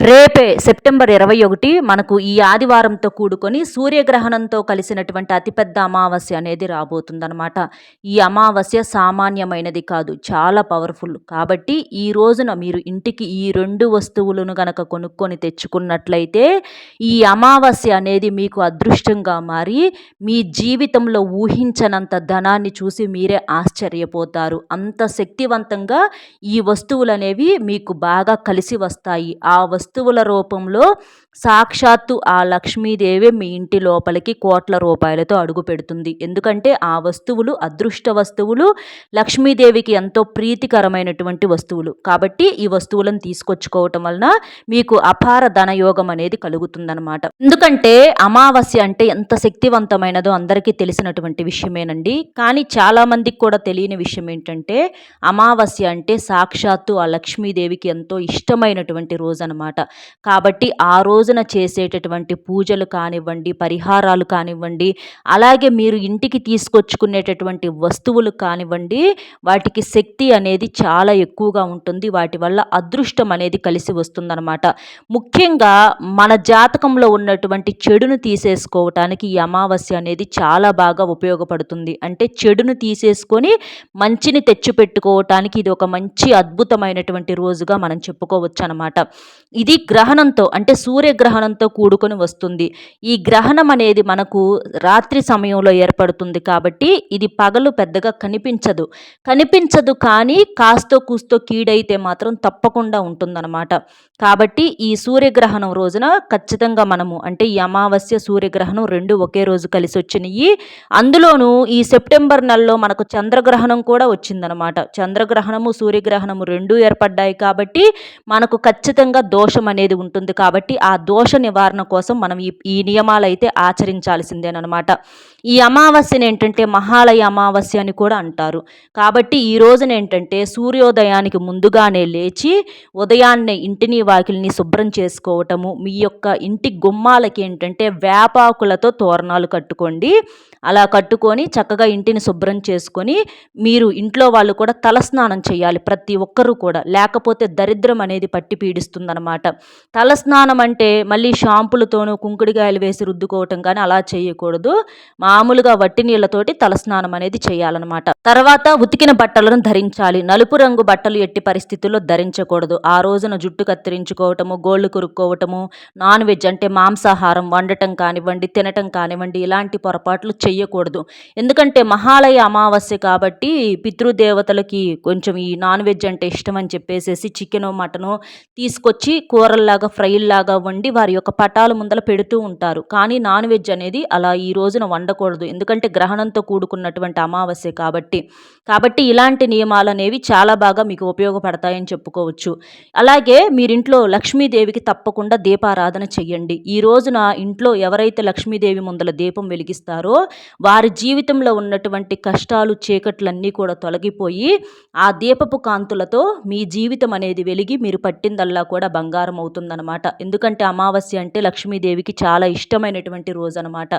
రేపే సెప్టెంబర్ ఇరవై ఒకటి మనకు ఈ ఆదివారంతో కూడుకొని సూర్యగ్రహణంతో కలిసినటువంటి అతిపెద్ద అమావాస్య అనేది రాబోతుందనమాట ఈ అమావాస్య సామాన్యమైనది కాదు చాలా పవర్ఫుల్. కాబట్టి ఈ రోజున మీరు ఇంటికి ఈ రెండు వస్తువులను గనక కొనుక్కొని తెచ్చుకున్నట్లయితే ఈ అమావాస్య అనేది మీకు అదృష్టంగా మారి మీ జీవితంలో ఊహించనంత ధనాన్ని చూసి మీరే ఆశ్చర్యపోతారు. అంత శక్తివంతంగా ఈ వస్తువులు అనేవి మీకు బాగా కలిసి వస్తాయి. ఆ వస్తు వస్తువుల రూపంలో సాక్షాత్తు ఆ లక్ష్మీదేవి మీ ఇంటి లోపలికి కోట్ల రూపాయలతో అడుగు పెడుతుంది. ఎందుకంటే ఆ వస్తువులు అదృష్ట వస్తువులు లక్ష్మీదేవికి ఎంతో ప్రీతికరమైనటువంటి వస్తువులు. కాబట్టి ఈ వస్తువులను తీసుకొచ్చుకోవటం వలన మీకు అపార ధనయోగం అనేది కలుగుతుందనమాట ఎందుకంటే అమావాస్య అంటే ఎంత శక్తివంతమైనదో అందరికీ తెలిసినటువంటి విషయమేనండి. కానీ చాలామందికి కూడా తెలియని విషయం ఏంటంటే అమావాస్య అంటే సాక్షాత్తు ఆ లక్ష్మీదేవికి ఎంతో ఇష్టమైనటువంటి రోజు అనమాట కాబట్టి ఆ రోజున చేసేటటువంటి పూజలు కానివ్వండి పరిహారాలు కానివ్వండి అలాగే మీరు ఇంటికి తీసుకొచ్చుకునేటటువంటి వస్తువులు కానివ్వండి వాటికి శక్తి అనేది చాలా ఎక్కువగా ఉంటుంది. వాటి వల్ల అదృష్టం అనేది కలిసి వస్తుందన్నమాట. ముఖ్యంగా మన జాతకంలో ఉన్నటువంటి చెడును తీసేసుకోవటానికి ఈ అమావాస్య అనేది చాలా బాగా ఉపయోగపడుతుంది. అంటే చెడును తీసేసుకొని మంచిని తెచ్చిపెట్టుకోవటానికి ఇది ఒక మంచి అద్భుతమైనటువంటి రోజుగా మనం చెప్పుకోవచ్చు అనమాట ఇది గ్రహణంతో అంటే సూర్యగ్రహణంతో కూడుకొని వస్తుంది. ఈ గ్రహణం అనేది మనకు రాత్రి సమయంలో ఏర్పడుతుంది కాబట్టి ఇది పగలు పెద్దగా కనిపించదు. కనిపించదు కానీ కాస్తో కూస్తో కీడైతే మాత్రం తప్పకుండా ఉంటుందన్నమాట. కాబట్టి ఈ సూర్యగ్రహణం రోజున ఖచ్చితంగా మనము అంటే ఈ అమావాస్య సూర్యగ్రహణం రెండు ఒకే రోజు కలిసి వచ్చినాయి. అందులోనూ ఈ సెప్టెంబర్ నెలలో మనకు చంద్రగ్రహణం కూడా వచ్చిందనమాట చంద్రగ్రహణము సూర్యగ్రహణము రెండు ఏర్పడ్డాయి కాబట్టి మనకు ఖచ్చితంగా దోషం అనేది ఉంటుంది కాబట్టి ఆ దోష నివారణ కోసం మనం ఈ ఈ నియమాలు అయితే ఆచరించాల్సిందేనమాట ఈ అమావాస్యను ఏంటంటే మహాలయ అమావాస్య అని కూడా అంటారు. కాబట్టి ఈ రోజున ఏంటంటే సూర్యోదయానికి ముందుగానే లేచి ఉదయాన్నే ఇంటిని వాకిల్ని శుభ్రం చేసుకోవటము మీ యొక్క ఇంటి గుమ్మాలకి ఏంటంటే వేపాకులతో తోరణాలు కట్టుకోండి. అలా కట్టుకొని చక్కగా ఇంటిని శుభ్రం చేసుకొని మీరు ఇంట్లో వాళ్ళు కూడా తలస్నానం చేయాలి ప్రతి ఒక్కరూ కూడా. లేకపోతే దరిద్రం అనేది పట్టి పీడిస్తుందన్నమాట. తలస్నానం అంటే మళ్ళీ షాంపులతోనూ కుంకుడికాయలు వేసి రుద్దుకోవటం కానీ అలా చేయకూడదు. మామూలుగా వట్టి నీళ్ళతోటి తలస్నానం అనేది చేయాలన్నమాట. తర్వాత ఉతికిన బట్టలను ధరించాలి. నలుపు రంగు బట్టలు ఎట్టి పరిస్థితుల్లో ధరించకూడదు. ఆ రోజున జుట్టు కత్తిరించుకోవటము గోళ్ళు కురుక్కోవటము నాన్ వెజ్ అంటే మాంసాహారం వండటం కానివ్వండి తినటం కానివ్వండి ఇలాంటి పొరపాట్లు చేయకూడదు ఎందుకంటే మహాలయ అమావాస్య కాబట్టి పితృదేవతలకి కొంచెం ఈ నాన్ వెజ్ అంటే ఇష్టం అని చెప్పేసేసి చికెను మటను తీసుకొచ్చి కూరల్లాగా ఫ్రైల్లాగా వండి వారి యొక్క పటాల ముందల పెడుతూ ఉంటారు. కానీ నాన్ వెజ్ అనేది అలా ఈ రోజున వండకూడదు. ఎందుకంటే గ్రహణంతో కూడుకున్నటువంటి అమావాస్య కాబట్టి. కాబట్టి ఇలాంటి నియమాలు అనేవి చాలా బాగా మీకు ఉపయోగపడతాయని చెప్పుకోవచ్చు. అలాగే మీరింట్లో లక్ష్మీదేవికి తప్పకుండా దీపారాధన చెయ్యండి. ఈ రోజున ఇంట్లో ఎవరైతే లక్ష్మీదేవి ముందల దీపం వెలిగిస్తారో వారి జీవితంలో ఉన్నటువంటి కష్టాలు చీకట్లన్నీ కూడా తొలగిపోయి ఆ దీపపు కాంతులతో మీ జీవితం అనేది వెలిగి మీరు పట్టిందల్లా కూడా బంగారం అవుతుందన్నమాట ఎందుకంటే అమావాస్య అంటే లక్ష్మీదేవికి చాలా ఇష్టమైనటువంటి రోజు అనమాట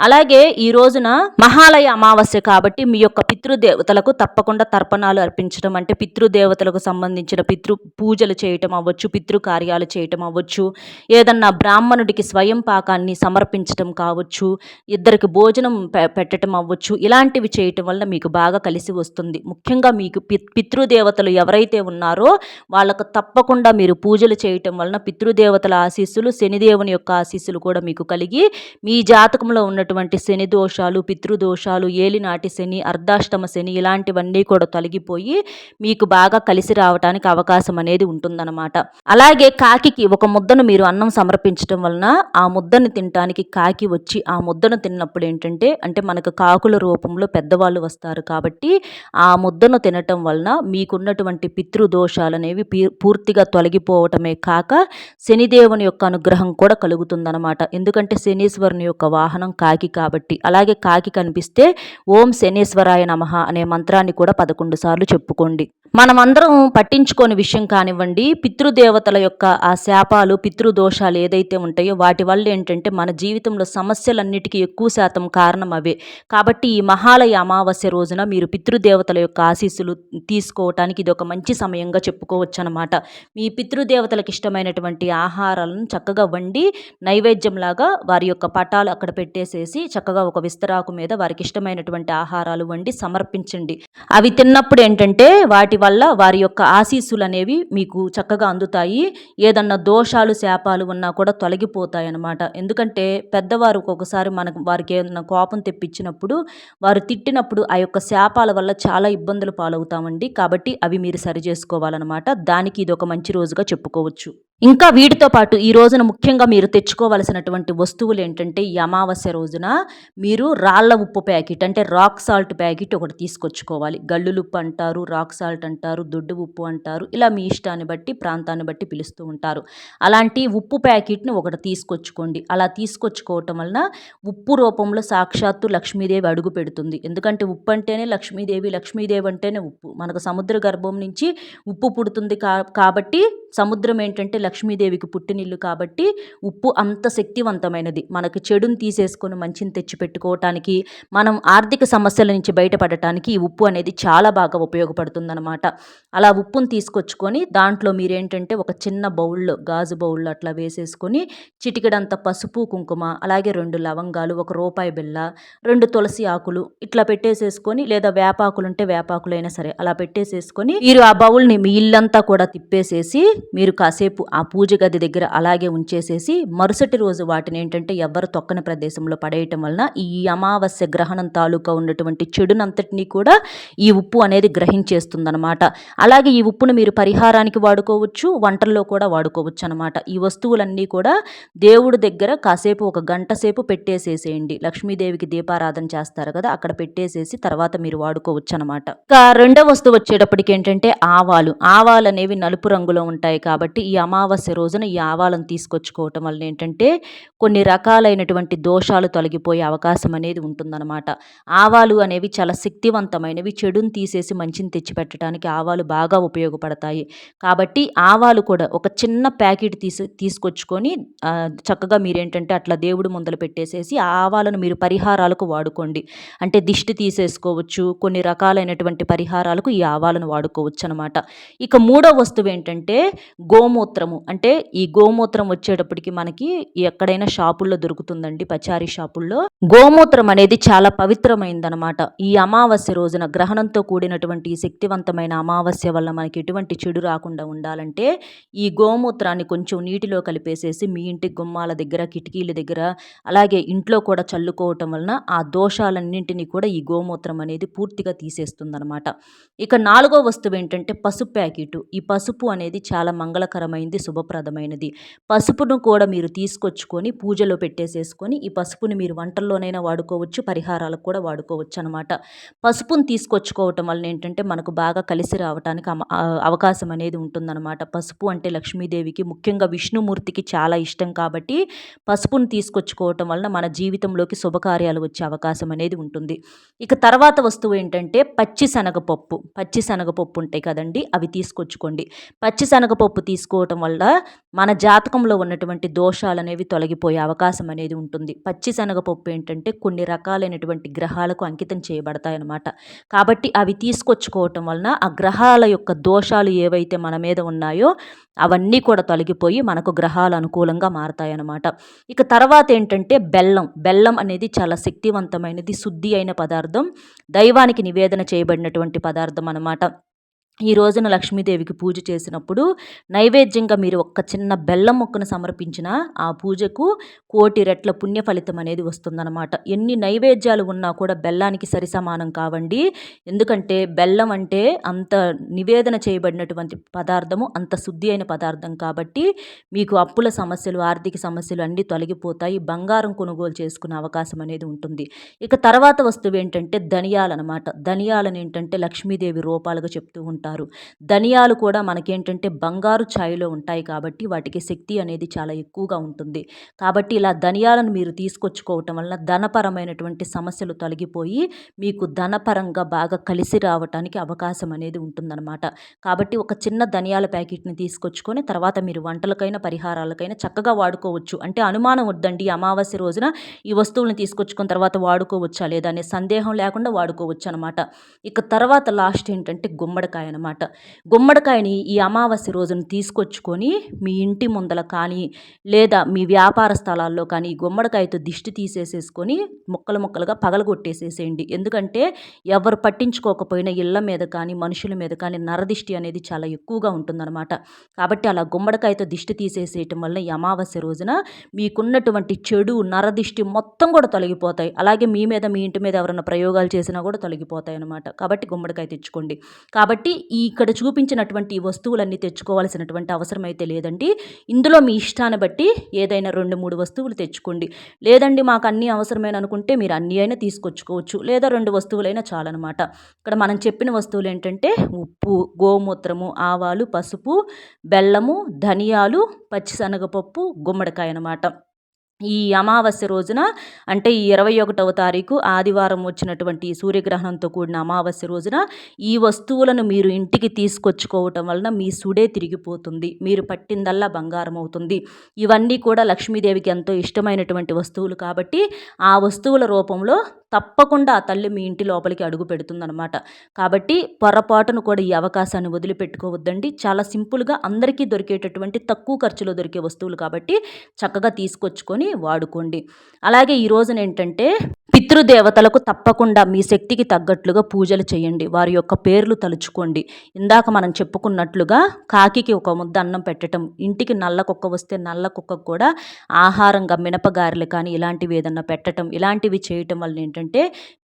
అలాగే ఈ రోజున మహాలయ అమావాస్య కాబట్టి మీ యొక్క పితృదేవతలకు తప్పకుండా తర్పణాలు అర్పించడం అంటే పితృదేవతలకు సంబంధించిన పితృ పూజలు చేయటం అవ్వచ్చు పితృ కార్యాలు చేయటం అవ్వచ్చు ఏదన్నా బ్రాహ్మణుడికి స్వయం పాకాన్ని సమర్పించటం కావచ్చు ఇద్దరికి భోజనం పెట్టడం అవ్వచ్చు ఇలాంటివి చేయటం వల్ల మీకు బాగా కలిసి వస్తుంది. ముఖ్యంగా మీకు పితృదేవతలు ఎవరైతే ఉన్నారో వాళ్ళకు తప్పకుండా మీరు పూజలు చేయటం వలన పితృదేవతల ఆశీస్సులు శనిదేవుని యొక్క ఆశీస్సులు కూడా మీకు కలిగి మీ జాతకంలో ఉన్నటువంటి శని దోషాలు పితృదోషాలు ఏలినాటి శని అర్ధాష్టమ శని ఇలాంటివన్నీ కూడా తొలగిపోయి మీకు బాగా కలిసి రావడానికి అవకాశం అనేది ఉంటుందన్నమాట. అలాగే కాకికి ఒక ముద్దను మీరు అన్నం సమర్పించడం వలన ఆ ముద్దను తినటానికి కాకి వచ్చి ఆ ముద్దను తిన్నప్పుడు ఏంటంటే అంటే మనకు కాకుల రూపంలో పెద్దవాళ్ళు వస్తారు కాబట్టి ఆ ముద్దను తినటం వలన మీకున్నటువంటి పితృదోషాలు అనేవి పూర్తిగా తొలగిపోవటమే కాక శనిదేవుని యొక్క అనుగ్రహం కూడా కలుగుతుందన్నమాట. ఎందుకంటే శనీశ్వరుని యొక్క వాహనం కాకి కాబట్టి. అలాగే కాకి కనిపిస్తే ఓం శనీశ్వరాయ నమ అనే మంత్రాన్ని కూడా పదకొండు సార్లు చెప్పుకోండి. మనమందరం పట్టించుకోని విషయం కానివ్వండి పితృదేవతల యొక్క ఆ శాపాలు పితృదోషాలు ఏదైతే ఉంటాయో వాటి వల్ల ఏంటంటే మన జీవితంలో సమస్యలన్నిటికీ ఎక్కువ శాతం కారణం అవే. కాబట్టి ఈ మహాలయ అమావాస్య రోజున మీరు పితృదేవతల యొక్క ఆశీస్సులు తీసుకోవటానికి ఇది ఒక మంచి సమయంగా చెప్పుకోవచ్చు అనమాట మీ పితృదేవతలకు ఇష్టమైనటువంటి ఆహారాలను చక్కగా వండి నైవేద్యంలాగా వారి యొక్క పటాలు అక్కడ పెట్టేసేసి చక్కగా ఒక విస్తరాకు మీద వారికి ఇష్టమైనటువంటి ఆహారాలు వండి సమర్పించండి. అవి తిన్నప్పుడు ఏంటంటే వాటి వల్ల వారి యొక్క ఆశీస్సులు అనేవి మీకు చక్కగా అందుతాయి. ఏదన్నా దోషాలు శాపాలు ఉన్నా కూడా తొలగిపోతాయి అన్నమాట ఎందుకంటే పెద్దవారు ఒక్కొక్కసారి మనకు వారికి ఏదైనా కోపం తెప్పించినప్పుడు వారు తిట్టినప్పుడు ఆ యొక్క శాపాల వల్ల చాలా ఇబ్బందులు పాలవుతామండి. కాబట్టి అవి మీరు సరి చేసుకోవాలన్నమాట దానికి ఇది ఒక మంచి రోజుగా చెప్పుకోవచ్చు. ఇంకా వీటితో పాటు ఈ రోజున ముఖ్యంగా మీరు తెచ్చుకోవలసినటువంటి వస్తువులు ఏంటంటే ఈ అమావాస్య రోజున మీరు రాళ్ళ ఉప్పు ప్యాకెట్ అంటే రాక్ సాల్ట్ ప్యాకెట్ ఒకటి తీసుకొచ్చుకోవాలి. గల్లులుప్పు అంటారు రాక్ సాల్ట్ అంటారు దొడ్డు ఉప్పు అంటారు. ఇలా మీ ఇష్టాన్ని బట్టి ప్రాంతాన్ని బట్టి పిలుస్తూ ఉంటారు. అలాంటి ఉప్పు ప్యాకెట్ని ఒకటి తీసుకొచ్చుకోండి. అలా తీసుకొచ్చుకోవటం వలన ఉప్పు రూపంలో సాక్షాత్తు లక్ష్మీదేవి అడుగు పెడుతుంది. ఎందుకంటే ఉప్పు అంటేనే లక్ష్మీదేవి లక్ష్మీదేవి అంటేనే ఉప్పు. మనకు సముద్ర గర్భం నుంచి ఉప్పు పుడుతుంది కా కాబట్టి సముద్రం ఏంటంటే లక్ష్మీదేవికి పుట్టినిల్లు కాబట్టి ఉప్పు అంత శక్తివంతమైనది. మనకు చెడుని తీసేసుకొని మంచిని తెచ్చిపెట్టుకోవటానికి మనం ఆర్థిక సమస్యల నుంచి బయటపడటానికి ఈ ఉప్పు అనేది చాలా బాగా ఉపయోగపడుతుందన్నమాట. అలా ఉప్పును తీసుకొచ్చుకొని దాంట్లో మీరేంటంటే ఒక చిన్న బౌల్లో గాజు బౌల్లో అట్లా వేసేసుకొని చిటికడంత పసుపు కుంకుమ అలాగే రెండు లవంగాలు ఒక రూపాయి బిళ్ళ రెండు తులసి ఆకులు ఇట్లా పెట్టేసేసుకొని లేదా వేపాకులు ఉంటే వేపాకులు అయినా సరే అలా పెట్టేసేసుకొని మీరు ఆ బౌల్ని మీ ఇల్లంతా కూడా తిప్పేసేసి మీరు కాసేపు ఆ పూజ గది దగ్గర అలాగే ఉంచేసేసి మరుసటి రోజు వాటిని ఏంటంటే ఎవ్వరు తొక్కని ప్రదేశంలో పడేయటం వలన ఈ అమావాస్య గ్రహణం తాలూకా ఉన్నటువంటి చెడునంతటినీ కూడా ఈ ఉప్పు అనేది గ్రహించేస్తుందనమాట అలాగే ఈ ఉప్పును మీరు పరిహారానికి వాడుకోవచ్చు వంటల్లో కూడా వాడుకోవచ్చు అనమాట ఈ వస్తువులన్నీ కూడా దేవుడి దగ్గర కాసేపు ఒక గంట సేపు పెట్టేసేసేయండి. లక్ష్మీదేవికి దీపారాధన చేస్తారు కదా అక్కడ పెట్టేసేసి తర్వాత మీరు వాడుకోవచ్చు అనమాట ఇంకా రెండో వస్తువు వచ్చేటప్పటికి ఏంటంటే ఆవాలు. ఆవాలు అనేవి నలుపు రంగులో ఉంటాయి కాబట్టి ఈ అమావాస్య రోజున ఈ ఆవాలను తీసుకొచ్చుకోవటం వల్ల ఏంటంటే కొన్ని రకాలైనటువంటి దోషాలు తొలగిపోయే అవకాశం అనేది ఉంటుందన్నమాట. ఆవాలు అనేవి చాలా శక్తివంతమైనవి చెడుని తీసేసి మంచిని తెచ్చిపెట్టడానికి ఆవాలు బాగా ఉపయోగపడతాయి. కాబట్టి ఆవాలు కూడా ఒక చిన్న ప్యాకెట్ తీసి తీసుకొచ్చుకొని చక్కగా మీరేంటంటే అట్లా దేవుడు ముందలు పెట్టేసేసి ఆ ఆవాలను మీరు పరిహారాలకు వాడుకోండి. అంటే దిష్టి తీసేసుకోవచ్చు కొన్ని రకాలైనటువంటి పరిహారాలకు ఈ ఆవాలను వాడుకోవచ్చు అనమాట ఇక మూడో వస్తువు ఏంటంటే గోమూత్రము. అంటే ఈ గోమూత్రం వచ్చేటప్పటికి మనకి ఎక్కడైనా షాపుల్లో దొరుకుతుందండి పచారీ షాపుల్లో. గోమూత్రం అనేది చాలా పవిత్రమైందనమాట. ఈ అమావాస్య రోజున గ్రహణంతో కూడినటువంటి శక్తివంతమైన అమావాస్య వల్ల మనకి ఎటువంటి చెడు రాకుండా ఉండాలంటే ఈ గోమూత్రాన్ని కొంచెం నీటిలో కలిపేసేసి మీ ఇంటి గుమ్మాల దగ్గర కిటికీల దగ్గర అలాగే ఇంట్లో కూడా చల్లుకోవటం వలన ఆ దోషాలన్నింటినీ కూడా ఈ గోమూత్రం అనేది పూర్తిగా తీసేస్తుందనమాట. ఇక నాలుగో వస్తువు ఏంటంటే పసుపు ప్యాకెట్. ఈ పసుపు అనేది చాలా మంగళకరమైనది శుభప్రదమైనది. పసుపును కూడా మీరు తీసుకొచ్చుకొని పూజలో పెట్టేసేసుకొని ఈ పసుపుని మీరు వంటల్లోనైనా వాడుకోవచ్చు పరిహారాలకు కూడా వాడుకోవచ్చు అనమాట పసుపును తీసుకొచ్చుకోవటం వలన ఏంటంటే మనకు బాగా కలిసి రావడానికి అవకాశం అనేది ఉంటుందన్నమాట. పసుపు అంటే లక్ష్మీదేవికి ముఖ్యంగా విష్ణుమూర్తికి చాలా ఇష్టం కాబట్టి పసుపును తీసుకొచ్చుకోవటం వలన మన జీవితంలోకి శుభకార్యాలు వచ్చే అవకాశం అనేది ఉంటుంది. ఇక తర్వాత వస్తువు ఏంటంటే పచ్చి శనగపప్పు పచ్చి శనగపప్పు ఉంటాయి కదండి అవి తీసుకొచ్చుకోండి. పచ్చి శనగపప్పు తీసుకోవటం వల్ల మన జాతకంలో ఉన్నటువంటి దోషాలు అనేవి తొలగిపోయే అవకాశం అనేది ఉంటుంది. పచ్చి శనగపప్పు ఏంటంటే కొన్ని రకాలైనటువంటి గ్రహాలకు అంకితం చేయబడతాయన్నమాట. కాబట్టి అవి తీసుకొచ్చుకోవటం వలన ఆ గ్రహాల యొక్క దోషాలు ఏవైతే మన మీద ఉన్నాయో అవన్నీ కూడా తొలగిపోయి మనకు గ్రహాలు అనుకూలంగా మారతాయన్నమాట. ఇక తర్వాత ఏంటంటే బెల్లం. బెల్లం అనేది చాలా శక్తివంతమైనది శుద్ధి అయిన పదార్థం దైవానికి నివేదన చేయబడినటువంటి పదార్థం అనమాట ఈ రోజున లక్ష్మీదేవికి పూజ చేసినప్పుడు నైవేద్యంగా మీరు ఒక్క చిన్న బెల్లం మొక్కను సమర్పించిన ఆ పూజకు కోటి రెట్ల పుణ్య ఫలితం అనేది వస్తుందన్నమాట. ఎన్ని నైవేద్యాలు ఉన్నా కూడా బెల్లానికి సరి సమానం కావండి. ఎందుకంటే బెల్లం అంటే అంత నివేదన చేయబడినటువంటి పదార్థము అంత శుద్ధి అయిన పదార్థం కాబట్టి మీకు అప్పుల సమస్యలు ఆర్థిక సమస్యలు అన్నీ తొలగిపోతాయి. బంగారం కొనుగోలు చేసుకునే అవకాశం అనేది ఉంటుంది. ఇక తర్వాత వస్తువు ఏంటంటే ధనియాలన్నమాట. ధనియాలను ఏంటంటే లక్ష్మీదేవి రూపాలుగా చెప్తూ ఉంటారు. ఉంటారు. ధనియాలు కూడా మనకేంటంటే బంగారు ఛాయలో ఉంటాయి కాబట్టి వాటికి శక్తి అనేది చాలా ఎక్కువగా ఉంటుంది. కాబట్టి ఇలా ధనియాలను మీరు తీసుకొచ్చుకోవటం వలన ధనపరమైనటువంటి సమస్యలు తొలగిపోయి మీకు ధనపరంగా బాగా కలిసి రావటానికి అవకాశం అనేది ఉంటుందన్నమాట. కాబట్టి ఒక చిన్న ధనియాల ప్యాకెట్ని తీసుకొచ్చుకొని తర్వాత మీరు వంటలకైనా పరిహారాలకైనా చక్కగా వాడుకోవచ్చు. అంటే అనుమానం వద్దండి అమావాస్య రోజున ఈ వస్తువులను తీసుకొచ్చుకున్న తర్వాత వాడుకోవచ్చా లేదా అనే సందేహం లేకుండా వాడుకోవచ్చు అనమాట ఇక తర్వాత లాస్ట్ ఏంటంటే గుమ్మడికాయ అనమాట. గుమ్మడికాయని ఈ అమావాస్య రోజున తీసుకొచ్చుకొని మీ ఇంటి ముందల కానీ లేదా మీ వ్యాపార స్థలాల్లో కానీ గుమ్మడికాయతో దిష్టి తీసేసేసుకొని ముక్కలు ముక్కలుగా పగలగొట్టేసేసేయండి. ఎందుకంటే ఎవరు పట్టించుకోకపోయినా ఇళ్ళ మీద కానీ మనుషుల మీద కానీ నరదిష్టి అనేది చాలా ఎక్కువగా ఉంటుందన్నమాట. కాబట్టి అలా గుమ్మడికాయతో దిష్టి తీసేసేయటం వల్ల ఈ అమావాస్య రోజున మీకున్నటువంటి చెడు నరదిష్టి మొత్తం కూడా తొలగిపోతాయి. అలాగే మీ మీద మీ ఇంటి మీద ఎవరైనా ప్రయోగాలు చేసినా కూడా తొలగిపోతాయి అనమాట కాబట్టి గుమ్మడికాయ తెచ్చుకోండి. కాబట్టి ఈ ఇక్కడ చూపించినటువంటి వస్తువులన్నీ తెచ్చుకోవాల్సినటువంటి అవసరం అయితే లేదండి. ఇందులో మీ ఇష్టాన్ని బట్టి ఏదైనా రెండు మూడు వస్తువులు తెచ్చుకోండి. లేదండి మాకు అన్నీ అవసరమైన అనుకుంటే మీరు అన్నీ అయినా తీసుకొచ్చుకోవచ్చు. లేదా రెండు వస్తువులైనా చాలన్నమాట. ఇక్కడ మనం చెప్పిన వస్తువులు ఏంటంటే ఉప్పు గోమూత్రము ఆవాలు పసుపు బెల్లము ధనియాలు పచ్చిశనగపప్పు గుమ్మడికాయ అనమాట ఈ అమావాస్య రోజున అంటే ఈ ఇరవై ఒకటవ తారీఖు ఆదివారం వచ్చినటువంటి సూర్యగ్రహణంతో కూడిన అమావాస్య రోజున ఈ వస్తువులను మీరు ఇంటికి తీసుకొచ్చుకోవటం వలన మీ సుడే తిరిగిపోతుంది. మీరు పట్టిందల్లా బంగారం అవుతుంది. ఇవన్నీ కూడా లక్ష్మీదేవికి ఎంతో ఇష్టమైనటువంటి వస్తువులు కాబట్టి ఆ వస్తువుల రూపంలో తప్పకుండా ఆ తల్లి మీ ఇంటి లోపలికి అడుగు పెడుతుందనమాట కాబట్టి పొరపాటును కూడా ఈ అవకాశాన్ని వదిలిపెట్టుకోవద్దండి. చాలా సింపుల్గా అందరికీ దొరికేటటువంటి తక్కువ ఖర్చులో దొరికే వస్తువులు కాబట్టి చక్కగా తీసుకొచ్చుకొని వాడుకోండి. అలాగే ఈ రోజున ఏంటంటే పితృదేవతలకు తప్పకుండా మీ శక్తికి తగ్గట్లుగా పూజలు చేయండి. వారి యొక్క పేర్లు తలుచుకోండి. ఇందాక మనం చెప్పుకున్నట్లుగా కాకికి ఒక ముద్ద అన్నం పెట్టడం ఇంటికి నల్ల కుక్క వస్తే నల్ల కుక్కకు కూడా ఆహారంగా మినపగారెలు కానీ ఇలాంటివి ఏదన్నా పెట్టడం ఇలాంటివి చేయటం వల్ల ఏంటంటే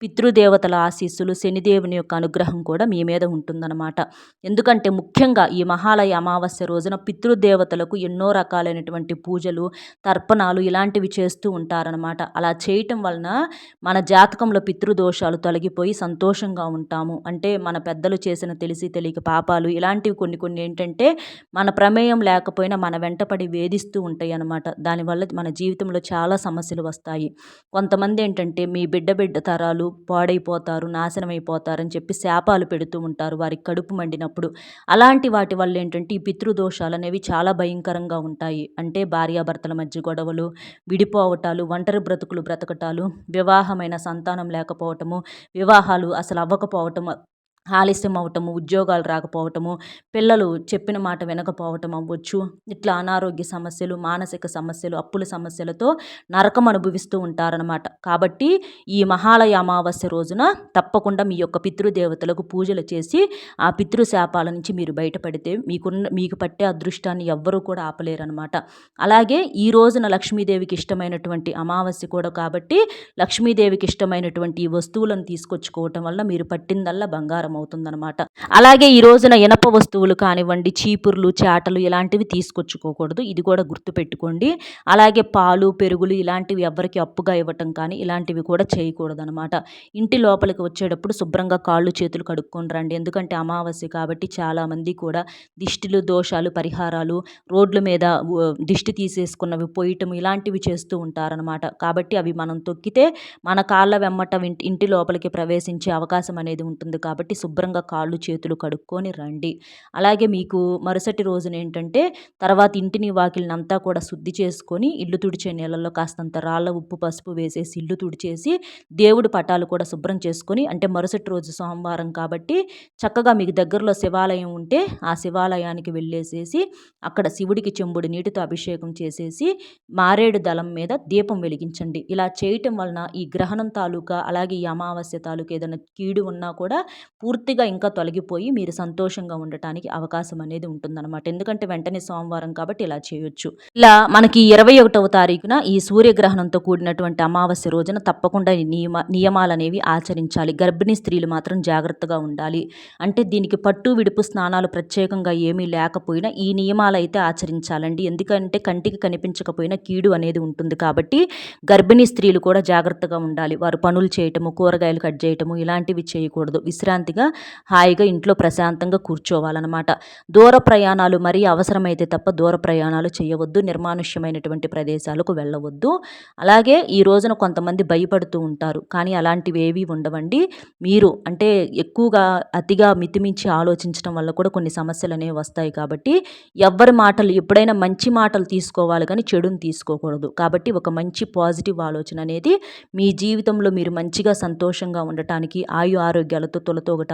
పితృదేవతల ఆశీస్సులు శనిదేవుని యొక్క అనుగ్రహం కూడా మీ మీద ఉంటుందన్నమాట. ఎందుకంటే ముఖ్యంగా ఈ మహాలయ అమావాస్య రోజున పితృదేవతలకు ఎన్నో రకాలైనటువంటి పూజలు తర్పణాలు ఇలాంటివి చేస్తూ ఉంటారనమాట అలా చేయటం వలన మన జాతకంలో పితృదోషాలు తొలగిపోయి సంతోషంగా ఉంటాము. అంటే మన పెద్దలు చేసిన తెలిసి తెలియక పాపాలు ఇలాంటివి కొన్ని కొన్ని ఏంటంటే మన ప్రమేయం లేకపోయినా మన వెంటపడి వేధిస్తూ ఉంటాయి అన్నమాట దానివల్ల మన జీవితంలో చాలా సమస్యలు వస్తాయి. కొంతమంది ఏంటంటే మీ బిడ్డ బిడ్డ తరాలు పాడైపోతారు నాశనం అయిపోతారని చెప్పి శాపాలు పెడుతూ ఉంటారు. వారికి కడుపు మండినప్పుడు అలాంటి వాటి వల్ల ఏంటంటే ఈ పితృదోషాలు అనేవి చాలా భయంకరంగా ఉంటాయి. అంటే భార్యాభర్తల మధ్య గొడవలు విడిపోవటాలు ఒంటరి బ్రతుకులు బ్రతకటాలు వివాహమైన సంతానం లేకపోవటము వివాహాలు అసలు అవ్వకపోవటం ఆలస్యం అవటము ఉద్యోగాలు రాకపోవటము పిల్లలు చెప్పిన మాట వినకపోవటం అవ్వచ్చు. ఇట్లా అనారోగ్య సమస్యలు మానసిక సమస్యలు అప్పుల సమస్యలతో నరకం అనుభవిస్తూ ఉంటారనమాట కాబట్టి ఈ మహాలయ అమావాస్య రోజున తప్పకుండా మీ యొక్క పితృదేవతలకు పూజలు చేసి ఆ పితృశాపాల నుంచి మీరు బయటపడితే మీకున్న మీకు పట్టే అదృష్టాన్ని ఎవ్వరూ కూడా ఆపలేరనమాట అలాగే ఈ రోజున లక్ష్మీదేవికి ఇష్టమైనటువంటి అమావాస్య కూడా కాబట్టి లక్ష్మీదేవికి ఇష్టమైనటువంటి ఈ వస్తువులను తీసుకొచ్చుకోవటం వల్ల మీరు పట్టిందల్లా బంగారం అవుతుందనమాట అలాగే ఈ రోజున ఇనప వస్తువులు కానివ్వండి చీపుర్లు చాటలు ఇలాంటివి తీసుకొచ్చుకోకూడదు. ఇది కూడా గుర్తుపెట్టుకోండి. అలాగే పాలు పెరుగులు ఇలాంటివి ఎవరికి అప్పుగా ఇవ్వటం కానీ ఇలాంటివి కూడా చేయకూడదు అనమాట ఇంటి లోపలికి వచ్చేటప్పుడు శుభ్రంగా కాళ్ళు చేతులు కడుక్కొని రండి. ఎందుకంటే అమావాస్య కాబట్టి చాలామంది కూడా దిష్టిలు దోషాలు పరిహారాలు రోడ్ల మీద దిష్టి తీసేసుకున్నవి పోయటం ఇలాంటివి చేస్తూ ఉంటారనమాట కాబట్టి అవి మనం తొక్కితే మన కాళ్ళ వెమ్మట ఇంటి లోపలికి ప్రవేశించే అవకాశం అనేది ఉంటుంది. కాబట్టి శుభ్రంగా కాళ్ళు చేతులు కడుక్కొని రండి. అలాగే మీకు మరుసటి రోజున ఏంటంటే తర్వాత ఇంటిని వాకిలినంతా కూడా శుద్ధి చేసుకొని ఇల్లు తుడిచే నీళ్ళల్లో కాస్తంత రాళ్ళ ఉప్పు పసుపు వేసేసి ఇల్లు తుడిచేసి దేవుడి పటాలు కూడా శుభ్రం చేసుకొని అంటే మరుసటి రోజు సోమవారం కాబట్టి చక్కగా మీకు దగ్గరలో శివాలయం ఉంటే ఆ శివాలయానికి వెళ్ళేసేసి అక్కడ శివుడికి చెంబుడు నీటితో అభిషేకం చేసేసి మారేడు దళం మీద దీపం వెలిగించండి. ఇలా చేయటం వలన ఈ గ్రహణం తాలూకా అలాగే ఈ అమావాస్య తాలూకా ఏదైనా కీడు ఉన్నా కూడా పూర్తిగా ఇంకా తొలగిపోయి మీరు సంతోషంగా ఉండటానికి అవకాశం అనేది ఉంటుందన్నమాట. ఎందుకంటే వెంటనే సోమవారం కాబట్టి ఇలా చేయొచ్చు. ఇలా మనకి ఇరవై ఒకటవ తారీఖున ఈ సూర్యగ్రహణంతో కూడినటువంటి అమావాస్య రోజున తప్పకుండా నియమ నియమాలు అనేవి ఆచరించాలి. గర్భిణీ స్త్రీలు మాత్రం జాగ్రత్తగా ఉండాలి. అంటే దీనికి పట్టు విడుపు స్నానాలు ప్రత్యేకంగా ఏమీ లేకపోయినా ఈ నియమాలు అయితే ఆచరించాలండి. ఎందుకంటే కంటికి కనిపించకపోయినా కీడు అనేది ఉంటుంది కాబట్టి గర్భిణీ స్త్రీలు కూడా జాగ్రత్తగా ఉండాలి. వారు పనులు చేయటము కూరగాయలు కట్ చేయటము ఇలాంటివి చేయకూడదు. విశ్రాంతిగా హాయిగా హాయిగా ఇంట్లో ప్రశాంతంగా కూర్చోవాలన్నమాట. దూర ప్రయాణాలు మరీ అవసరమైతే తప్ప దూర ప్రయాణాలు చేయవద్దు నిర్మానుష్యమైనటువంటి ప్రదేశాలకు వెళ్ళవద్దు. అలాగే ఈ రోజున కొంతమంది భయపడుతూ ఉంటారు. కానీ అలాంటివి ఏవి ఉండవండి. మీరు అంటే ఎక్కువగా అతిగా మితిమించి ఆలోచించడం వల్ల కూడా కొన్ని సమస్యలు అనేవి వస్తాయి కాబట్టి ఎవ్వరి మాటలు ఎప్పుడైనా మంచి మాటలు తీసుకోవాలి కానీ చెడుని తీసుకోకూడదు. కాబట్టి ఒక మంచి పాజిటివ్ ఆలోచన అనేది మీ జీవితంలో మీరు మంచిగా సంతోషంగా ఉండటానికి ఆయు ఆరోగ్యాలతో తొలతోగటానికి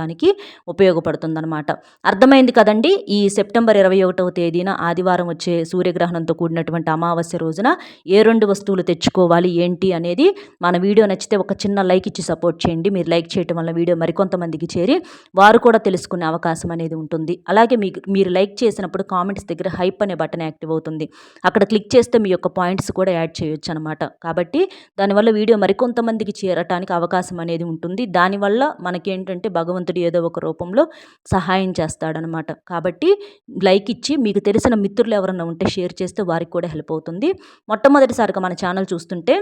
ఉపయోగపడుతుందన్నమాట. అర్థమైంది కదండి? ఈ సెప్టెంబర్ ఇరవై ఒకటవ తేదీన ఆదివారం వచ్చే సూర్యగ్రహణంతో కూడినటువంటి అమావాస్య రోజున ఏ రెండు వస్తువులు తెచ్చుకోవాలి ఏంటి అనేది మన వీడియో నచ్చితే ఒక చిన్న లైక్ ఇచ్చి సపోర్ట్ చేయండి. మీరు లైక్ చేయటం వల్ల వీడియో మరికొంతమందికి చేరి వారు కూడా తెలుసుకునే అవకాశం అనేది ఉంటుంది. అలాగే మీకు మీరు లైక్ చేసినప్పుడు కామెంట్స్ దగ్గర హైప్ అనే బటన్ యాక్టివ్ అవుతుంది. అక్కడ క్లిక్ చేస్తే మీ యొక్క పాయింట్స్ కూడా యాడ్ చేయొచ్చు అనమాట కాబట్టి దానివల్ల వీడియో మరికొంతమందికి చేరటానికి అవకాశం అనేది ఉంటుంది. దానివల్ల మనకేంటంటే భగవంతుడు ఏదో ఒక రూపంలో సహాయం చేస్తాడనమాట. కాబట్టి లైక్ ఇచ్చి మీకు తెలిసిన మిత్రులు ఎవరైనా ఉంటే షేర్ చేస్తే వారికి కూడా హెల్ప్ అవుతుంది. మొట్టమొదటిసారిగా మన ఛానల్ చూస్తుంటే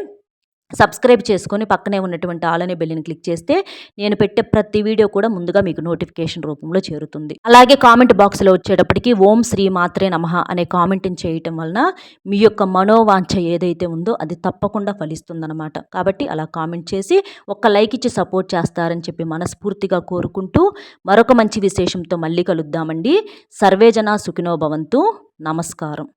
సబ్స్క్రైబ్ చేసుకొని పక్కనే ఉన్నటువంటి ఆల్ అనే బెల్లిని క్లిక్ చేస్తే నేను పెట్టే ప్రతి వీడియో కూడా ముందుగా మీకు నోటిఫికేషన్ రూపంలో చేరుతుంది. అలాగే కామెంట్ బాక్స్లో వచ్చేటప్పటికి ఓం శ్రీ మాత్రే నమః అనే కామెంట్ని చేయటం వలన మీ యొక్క మనోవాంఛ ఏదైతే ఉందో అది తప్పకుండా ఫలిస్తుందన్నమాట. కాబట్టి అలా కామెంట్ చేసి ఒక్క లైక్ ఇచ్చి సపోర్ట్ చేస్తారని చెప్పి మనస్ఫూర్తిగా కోరుకుంటూ మరొక మంచి విశేషంతో మళ్ళీ కలుద్దామండి. సర్వేజన సుఖినోభవంతు నమస్కారం.